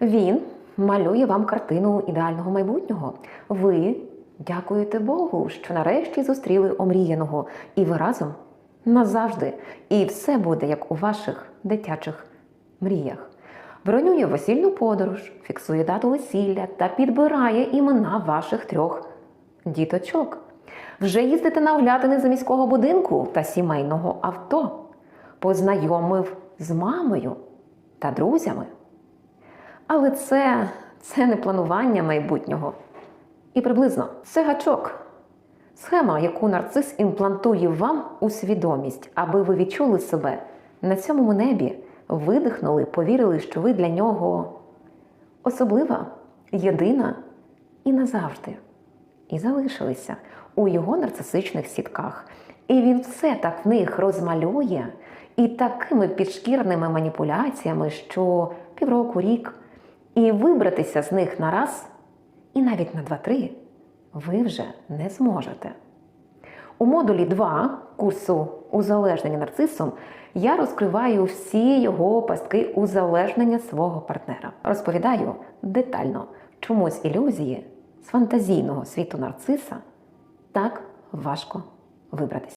Він малює вам картину ідеального майбутнього. Ви дякуєте Богу, що нарешті зустріли омріяного, і ви разом назавжди. І все буде як у ваших дитячих мріях. Бронює весільну подорож, фіксує дату весілля та підбирає імена ваших трьох діточок. Вже їздите на оглядини за міського будинку та сімейного авто. Познайомив з мамою та друзями. Але це, це не планування майбутнього. І приблизно це гачок. Схема, яку нарцис імплантує вам у свідомість, аби ви відчули себе на цьому небі, видихнули, повірили, що ви для нього особлива, єдина і назавжди. І залишилися у його нарцисичних сітках. І він все так в них розмалює і такими підшкірними маніпуляціями, що півроку, рік, і вибратися з них на раз, і навіть на два-три ви вже не зможете. У модулі 2 курсу узалежнення нарцисом я розкриваю всі його пастки узалежнення свого партнера. Розповідаю детально, чому з ілюзії з фантазійного світу нарциса так важко вибратися.